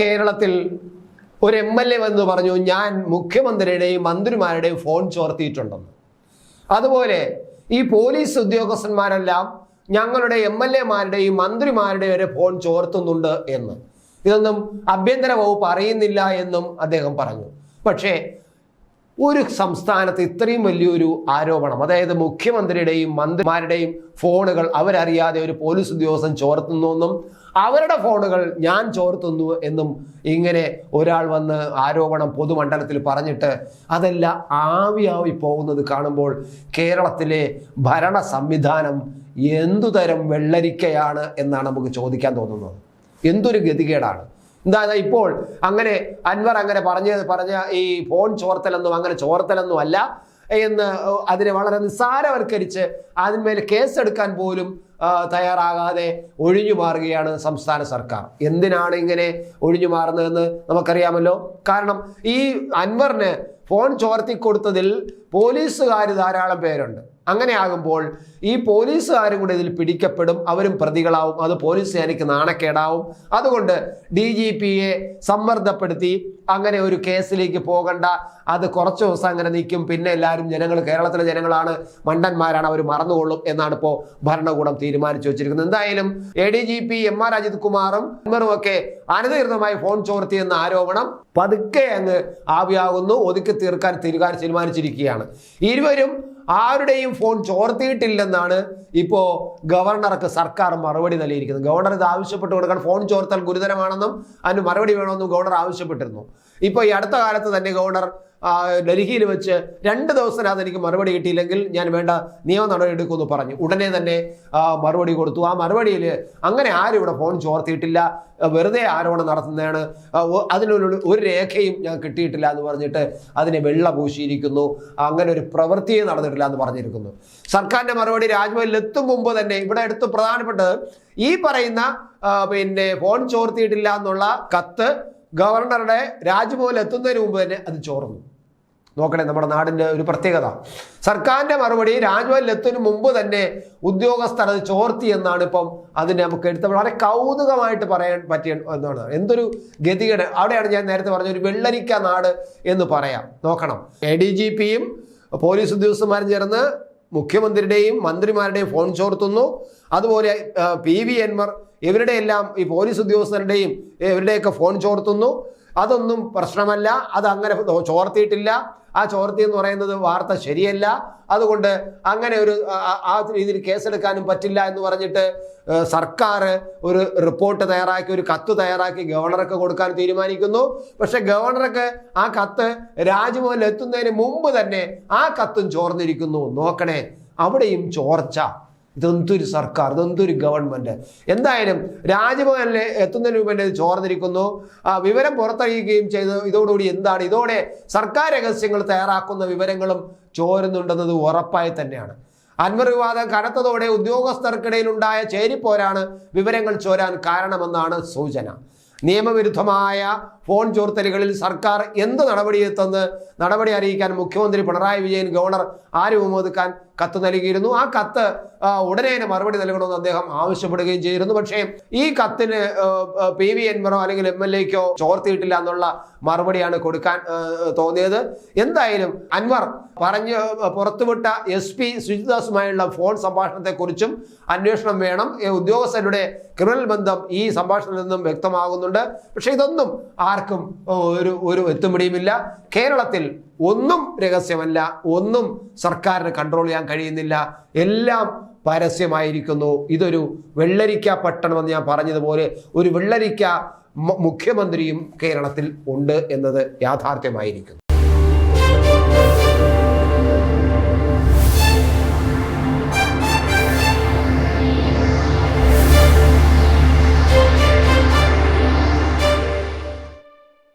കേരളത്തിൽ ഒരു M L A വന്ന് പറഞ്ഞു ഞാൻ മുഖ്യമന്ത്രിയുടെയും മന്ത്രിമാരുടെയും ഫോൺ ചോർത്തിയിട്ടുണ്ടെന്ന്. അതുപോലെ ഈ പോലീസ് ഉദ്യോഗസ്ഥന്മാരെല്ലാം ഞങ്ങളുടെ എം എൽ എമാരുടെയും മന്ത്രിമാരുടെയും വരെ ഫോൺ ചോർത്തുന്നുണ്ട് എന്ന്. ഇതൊന്നും ആഭ്യന്തര വകുപ്പ് അറിയുന്നില്ല എന്നും അദ്ദേഹം പറഞ്ഞു. പക്ഷേ ഒരു സംസ്ഥാനത്ത് ഇത്രയും വലിയൊരു ആരോപണം അതായത് മുഖ്യമന്ത്രിയുടെയും മന്ത്രിമാരുടെയും ഫോണുകൾ അവരറിയാതെ ഒരു പോലീസ് ഉദ്യോഗസ്ഥൻ ചോർത്തുന്നു എന്നും അവരുടെ ഫോണുകൾ ഞാൻ ചോർത്തുന്നു എന്നും ഇങ്ങനെ ഒരാൾ വന്ന് ആരോപണം പൊതുമണ്ഡലത്തിൽ പറഞ്ഞിട്ട് അതെല്ലാം ആവിയാവി പോകുന്നത് കാണുമ്പോൾ കേരളത്തിലെ ഭരണ സംവിധാനം എന്തുതരം വെള്ളരിക്കയാണ് എന്നാണ് നമുക്ക് ചോദിക്കാൻ തോന്നുന്നത്. എന്തൊരു ഗതികേടാണ്. എന്താ ഇപ്പോൾ അങ്ങനെ അൻവർ അങ്ങനെ പറഞ്ഞ പറഞ്ഞ ഈ ഫോൺ ചോർത്തലൊന്നും അങ്ങനെ ചോർത്തലൊന്നും അല്ല എന്ന് അതിനെ വളരെ നിസ്സാരവൽക്കരിച്ച് അതിന്മേൽ കേസെടുക്കാൻ പോലും തയ്യാറാകാതെ ഒഴിഞ്ഞു മാറുകയാണ് സംസ്ഥാന സർക്കാർ. എന്തിനാണ് ഇങ്ങനെ ഒഴിഞ്ഞു മാറുന്നതെന്ന് നമുക്കറിയാമല്ലോ. കാരണം ഈ അൻവറിന് ഫോൺ ചോർത്തി കൊടുത്തതിൽ പോലീസുകാർ ധാരാളം പേരുണ്ട്. അങ്ങനെ ആകുമ്പോൾ ഈ പോലീസുകാരും കൂടെ ഇതിൽ പിടിക്കപ്പെടും അവരും പ്രതികളാവും അത് പോലീസ് സേനയ്ക്ക് നാണക്കേടാവും. അതുകൊണ്ട് ഡി ജി പിയെ സമ്മർദ്ദപ്പെടുത്തി അങ്ങനെ ഒരു കേസിലേക്ക് പോകണ്ട അത് കുറച്ച് ദിവസം അങ്ങനെ നിൽക്കും പിന്നെ എല്ലാവരും ജനങ്ങൾ കേരളത്തിലെ ജനങ്ങളാണ് മണ്ടന്മാരാണ് അവർ മറന്നുകൊള്ളും എന്നാണ് ഇപ്പോൾ ഭരണകൂടം തീരുമാനിച്ചു വെച്ചിരിക്കുന്നത്. എന്തായാലും A D G P M R Ajith കുമാറും ഒക്കെ അനധികൃതമായി ഫോൺ ചോർത്തി എന്ന ആരോപണം പതുക്കെ അങ്ങ് ആവിയാകുന്നു ഒതുക്കി തീർക്കാൻ തീരുമാന തീരുമാനിച്ചിരിക്കുകയാണ്. ഇരുവരും ആരുടെയും ഫോൺ ചോർത്തിയിട്ടില്ലെന്നാണ് ഇപ്പോൾ ഗവർണർക്ക് സർക്കാർ മറുപടി നൽകിയിരിക്കുന്നത്. ഗവർണർ ഇത് ആവശ്യപ്പെട്ട് കൊടുക്കാൻ ഫോൺ ചോർത്താൽ ഗുരുതരമാണെന്നും അതിന് മറുപടി വേണമെന്നും ഗവർണർ ആവശ്യപ്പെട്ടിരുന്നു. ഇപ്പോൾ ഈ അടുത്ത കാലത്ത് തന്നെ ഗവർണർ ഡൽഹിയിൽ വെച്ച് രണ്ട് ദിവസത്തിനകത്ത് എനിക്ക് മറുപടി കിട്ടിയില്ലെങ്കിൽ ഞാൻ വേണ്ട നിയമ നടപടി എടുക്കുമെന്ന് പറഞ്ഞു. ഉടനെ തന്നെ മറുപടി കൊടുത്തു. ആ മറുപടിയിൽ അങ്ങനെ ആരും ഇവിടെ ഫോൺ ചോർത്തിയിട്ടില്ല. വെറുതെ ആരോപണം നടത്തുന്നതാണ്. അതിനൊരു ഒരു രേഖയും ഞാൻ കിട്ടിയിട്ടില്ല എന്ന് പറഞ്ഞിട്ട് അതിനെ വെള്ള പൂശിയിരിക്കുന്നു. അങ്ങനെ ഒരു പ്രവൃത്തിയെ നടന്നിട്ടില്ല എന്ന് പറഞ്ഞിരിക്കുന്നു. സർക്കാരിന്റെ മറുപടി രാജ്ഭവനിൽ എത്തും മുമ്പ് തന്നെ ഇവിടെ എടുത്ത് പ്രധാനപ്പെട്ടത് ഈ പറയുന്ന പിന്നെ ഫോൺ ചോർത്തിയിട്ടില്ല എന്നുള്ള കത്ത് ഗവർണറുടെ രാജ്ഭവനിൽ എത്തുന്നതിന് മുമ്പ് തന്നെ അത് ചോർന്നു. നോക്കണേ നമ്മുടെ നാടിന്റെ ഒരു പ്രത്യേകത. സർക്കാരിന്റെ മറുപടി രാജ്ഭവനിൽ എത്തുന്നതിന് മുമ്പ് തന്നെ ഉദ്യോഗസ്ഥർ അത് ചോർത്തി എന്നാണ് ഇപ്പം അതിനെ നമുക്ക് എടുത്ത വളരെ കൗതുകമായിട്ട് പറയാൻ പറ്റിയ എന്നാണ് എന്തൊരു ഗതികേട്. അവിടെയാണ് ഞാൻ നേരത്തെ പറഞ്ഞ ഒരു വെള്ളരിക്ക നാട് എന്ന് പറയാം. നോക്കണം. എ ഡി ജി പിയും പോലീസ് ഉദ്യോഗസ്ഥന്മാരും ചേർന്ന് മുഖ്യമന്ത്രിയുടെയും മന്ത്രിമാരുടെയും ഫോൺ ചോർത്തുന്നു. അതുപോലെ പി വി എൻമർ ഇവരുടെ എല്ലാം ഈ പോലീസ് ഉദ്യോഗസ്ഥരുടെയും ഇവരുടെയൊക്കെ ഫോൺ ചോർത്തുന്നു. അതൊന്നും പ്രശ്നമല്ല. അത് അങ്ങനെ ചോർത്തിയിട്ടില്ല. ആ ചോർത്തി എന്ന് പറയുന്നത് വാർത്ത ശരിയല്ല. അതുകൊണ്ട് അങ്ങനെ ഒരു ആ- രീതിയിൽ കേസെടുക്കാനും പറ്റില്ല എന്ന് പറഞ്ഞിട്ട് സർക്കാർ ഒരു റിപ്പോർട്ട് തയ്യാറാക്കി ഒരു കത്ത് തയ്യാറാക്കി ഗവർണർക്ക് കൊടുക്കാൻ തീരുമാനിക്കുന്നു. പക്ഷെ ഗവർണർക്ക് ആ കത്ത് രാജ്ഭവനിൽ എത്തുന്നതിന് മുമ്പ് തന്നെ ആ കത്തും ചോർന്നിരിക്കുന്നു. നോക്കണേ അവിടെയും ചോർച്ച. ഇതെന്തൊരു സർക്കാർ ഇതെന്തൊരു ഗവൺമെന്റ്? എന്തായാലും രാജ്ഭവനിൽ എത്തുന്നതിന് മുമ്പ് ഇത് ചോർന്നിരിക്കുന്നു. വിവരം പുറത്തറിയുകയും ചെയ്തു ഇതോടുകൂടി എന്താണ്? ഇതോടെ സർക്കാർ രഹസ്യങ്ങൾ തയ്യാറാക്കുന്ന വിവരങ്ങളും ചോരുന്നുണ്ടെന്നത് ഉറപ്പായി തന്നെയാണ്. അൻവർ വിവാദം കനത്തതോടെ ഉദ്യോഗസ്ഥർക്കിടയിലുണ്ടായ ചേരിപ്പോരാണ് വിവരങ്ങൾ ചോരാൻ കാരണമെന്നാണ് സൂചന. നിയമവിരുദ്ധമായ ഫോൺ ചോർത്തലുകളിൽ സർക്കാർ എന്ത് നടപടിയെത്തെന്ന്? നടപടി അറിയിക്കാൻ മുഖ്യമന്ത്രി പിണറായി വിജയൻ ഗവർണർ ആരിഫ് മുഹമ്മദ് ഖാൻ കത്ത് നൽകിയിരുന്നു. ആ കത്ത് ഉടനെ തന്നെ മറുപടി നൽകണമെന്ന് അദ്ദേഹം ആവശ്യപ്പെടുകയും ചെയ്തിരുന്നു. പക്ഷേ ഈ കത്തിന് പി വി എൻവറോ അല്ലെങ്കിൽ എം എൽ എക്കോ ചോർത്തിയിട്ടില്ല എന്നുള്ള മറുപടിയാണ് കൊടുക്കാൻ തോന്നിയത്. എന്തായാലും അൻവർ പറഞ്ഞ് പുറത്തുവിട്ട എസ് പി സുജിദാസുമായുള്ള ഫോൺ സംഭാഷണത്തെക്കുറിച്ചും അന്വേഷണം വേണം. ഉദ്യോഗസ്ഥരുടെ ക്രിമിനൽ ബന്ധം ഈ സംഭാഷണത്തിൽ നിന്നും വ്യക്തമാകുന്നുണ്ട്. പക്ഷേ ഇതൊന്നും ആർക്കും ഒരു ഒരു എത്തുമിടിയുമില്ല. കേരളത്തിൽ ഒന്നും രഹസ്യമല്ല ഒന്നും സർക്കാരിന് കൺട്രോൾ ചെയ്യാൻ കഴിയുന്നില്ല. എല്ലാം പരസ്യമായിരിക്കുന്നു. ഇതൊരു വെള്ളരിക്ക പട്ടണം എന്ന് ഞാൻ പറഞ്ഞതുപോലെ ഒരു വെള്ളരിക്ക മുഖ്യമന്ത്രിയും കേരളത്തിൽ ഉണ്ട് എന്നത് യാഥാർത്ഥ്യമായിരിക്കുന്നു.